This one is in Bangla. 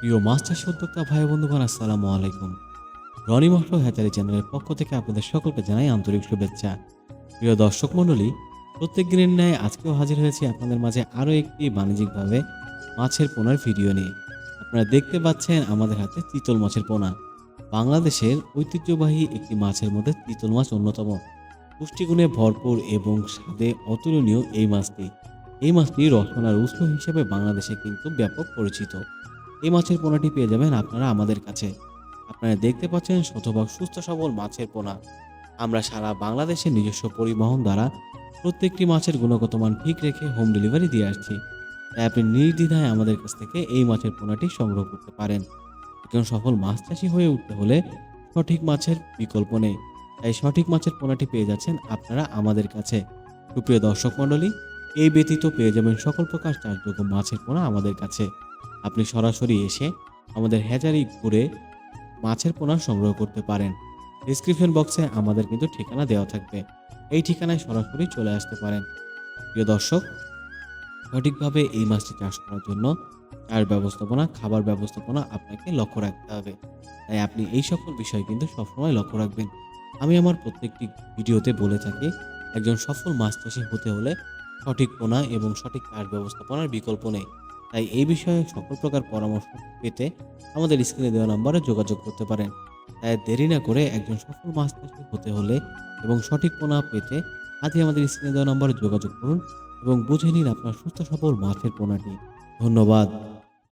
প্রিয় চাষী উদ্যোক্তা ভাই বন্ধুগণ, আসসালামু আলাইকুম। রনি মহল হ্যাচারি চ্যানেলের পক্ষ থেকে আপনাদের সকলকে জানাই আন্তরিক শুভেচ্ছা। প্রিয় দর্শক মণ্ডলী, প্রত্যেক দিনের ন্যায় আজকেও হাজির হয়েছি আপনাদের মাঝে আরও একটি বাণিজ্যিকভাবে মাছের পোনার ভিডিও নিয়ে। আপনারা দেখতে পাচ্ছেন আমাদের হাতে চিতল মাছের পোনা। বাংলাদেশের ঐতিহ্যবাহী একটি মাছের মধ্যে চিতল মাছ অন্যতম। পুষ্টিগুণে ভরপুর এবং স্বাদে অতুলনীয় এই মাছটি। এই মাছটি রসনার উৎস হিসেবে বাংলাদেশে কিন্তু ব্যাপক পরিচিত। এই মাছের পোনাটি পেয়ে যাবেন আপনারা আমাদের কাছে। আপনারা দেখতে পাচ্ছেন শতভাগ সুস্থ সবল মাছের পোনা। আমরা সারা বাংলাদেশে নিজস্ব পরিবহন দ্বারা প্রত্যেকটি মাছের গুণগত মান ঠিক রেখে হোম ডেলিভারি দিয়ে আসছি। তাই আপনি নির্দ্বিধায় আমাদের কাছ থেকে এই মাছের পোনাটি সংগ্রহ করতে পারেন। একজন সফল মাছ চাষি হয়ে উঠতে হলে সঠিক মাছের বিকল্প নেই। তাই সঠিক মাছের পোনাটি পেয়ে যাচ্ছেন আপনারা আমাদের কাছে। সুপ্রিয় দর্শক মণ্ডলী, এই ব্যতীত পেয়ে যাবেন সকল প্রকার চাষযোগ্য মাছের পোনা আমাদের কাছে। আপনি সরাসরি এসে আমাদের হ্যাচারি ঘুরে মাছের পোনা সংগ্রহ করতে পারেন। ডিসক্রিপশন বক্সে আমাদের কিন্তু ঠিকানা দেওয়া থাকবে। এই ঠিকানায় সরাসরি চলে আসতে পারেন। প্রিয় দর্শক, সঠিকভাবে এই মাছটি চাষ করার জন্য চার ব্যবস্থাপনা, খাবার ব্যবস্থাপনা আপনাকে লক্ষ্য রাখতে হবে। তাই আপনি এই সকল বিষয় কিন্তু সবসময় লক্ষ্য রাখবেন। আমি আমার প্রত্যেকটি ভিডিওতে বলে থাকি, একজন সফল মাছ চাষি হতে হলে সঠিক পোনা এবং সঠিক চাষ ব্যবস্থাপনার বিকল্প নেই। তাই এই বিষয়ে সকল প্রকার পরামর্শ পেতে আমাদের স্ক্রিনে দেওয়া নম্বরে যোগাযোগ করতে পারেন। তাই দেরি না করে একজন সফল মাছ চাষি হতে হলে এবং সঠিক পোনা পেতে আজই আমাদের স্ক্রিনে দেওয়া নম্বরে যোগাযোগ করুন এবং বুঝে নিন আপনার সুস্থ সফল মাছের পোনাটি। ধন্যবাদ।